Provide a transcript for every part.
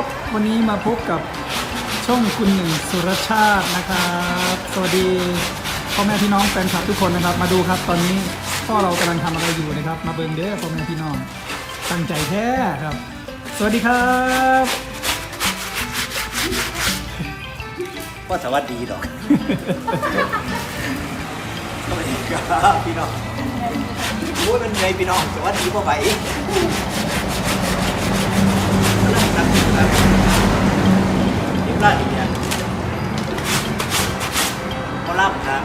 บ วันนี้มาพบกับช่องคุณหนึ่งสุรชาตินะครับ สวัสดีพ่อแม่พี่น้องแฟนคลับทุกคนนะครับ มาดูครับตอนนี้พ่อเรากำลังทำอะไรอยู่นะครับ มาเบิ่งเด้อพ่อแม่พี่น้องตั้งใจแท้ครับ สวัสดีครับว่าสวัสดีดอก สวัสดีครับพี่น้องรู้ว่าเป็นไงพี่น้องสวัสดีพ่อไหวยิ้มร่าดีเนี่ยพอรับครับ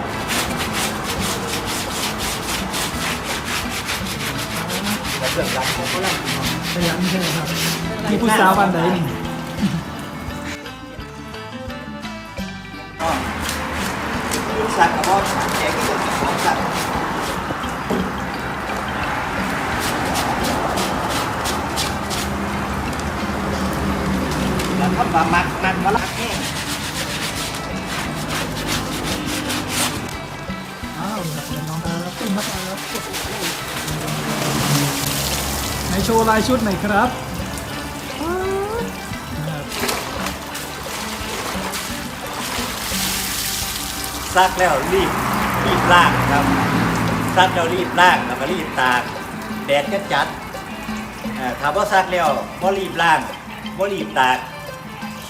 แล้วเรื่องรักของเขาล่ะขยันใช่ไหมครับมีผู้สาวบ้านไหนนี่อ๋อลูกสัตว์กับพ่อแกก็ต้องของสัตว์ มามักมันมาลักแห้งอ้าวน้องครับตุ้มครับในโชว์ลายชุดหน่อยครับครับซักแล้วรีบรีบล้างครับซักแล้วรีบล้างแล้วก็รีบตากแดดก็จัดเอ่อถามว่าซักแล้วว่ารีบล้างว่ารีบตาก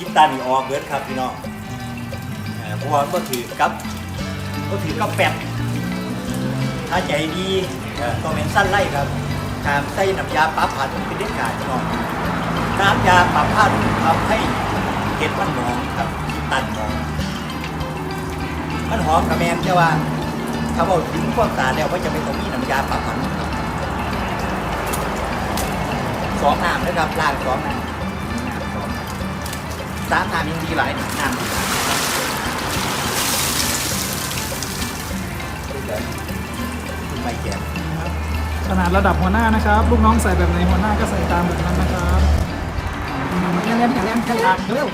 คิดตันออกเบิดครับพี่น้องเอ่อเพราะว่าก็ถือกับก็ถือกับแป๊บถ้าใจดีเอ่อต้องเป็นสั้นไล่ครับตามใส่น้ำยาปรับผ้านุ่มเป็นเด็ดขาดพี่น้องน้ำยาปรับผ้านุ่มทำให้เห็ดมันหอมครับคิดตันหอมมันหอมกับแมนใช่ว่าถ้าว่าถึงความสะอาดแล้วก็จะไม่ต้องมีน้ำยาปรับผันสองน้ำนะครับล้างสองน้ำ สามน้ำยังดีหลายนี่น้ำดีหลายคุณไม่แก่ขนาดระดับหัวหน้านะครับ ลูกน้องใส่แบบไหนหัวหน้าก็ใส่ตามแบบนั้นนะครับแรงแรงแรงฉลาดเร็ว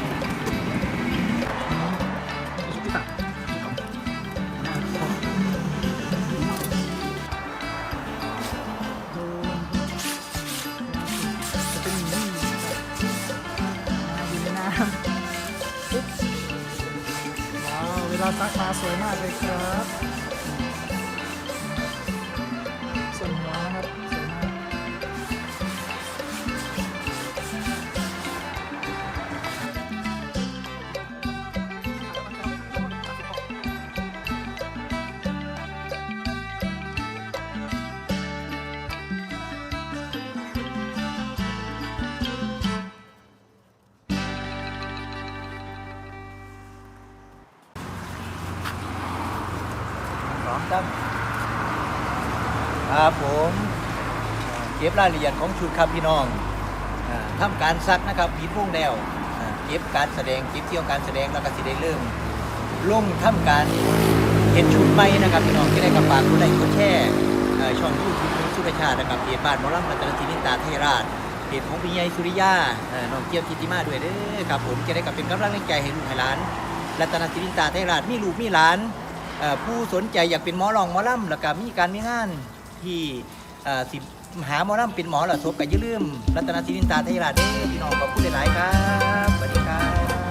ลาซักมาสวยมากเลยครับส่วนหัวนะครับ องตั้งครับผมเก็บรายละเอียดของชุดครับพี่น้องอ่าการซักนะครับปิดวงแล้วเก็บการแสดงเก็บเที่ยวการแสดงแล้วก็สิได้เริ่มลงทำการเห็นชุดใหม่นะครับพี่น้องที่ได้กับฝากผู้ใดก็แช่ช่องยูทูบสุรชาตินะครับเพจบ้านมอลำรัตนศินิตาไทยราชเพจของพี่ใหญ่สุริยาเอ่อน้องเกียวทิติมาด้วยเด้อครับผมจะได้กับเป็นกำลังใจให้ลูกให้หลานรัตนศินินตาไทยราชมีลูกมีหลาน ผู้สนใจอยากเป็นหมอรองหมอลำแล้วก็มีการมีงานที่สิหาหมอลำเป็นหมอละทบกับย่าลืมรัตนศินินตาไทยราชเด้อพี่น้องขอบคุณหลายๆครับสวัสดีครับ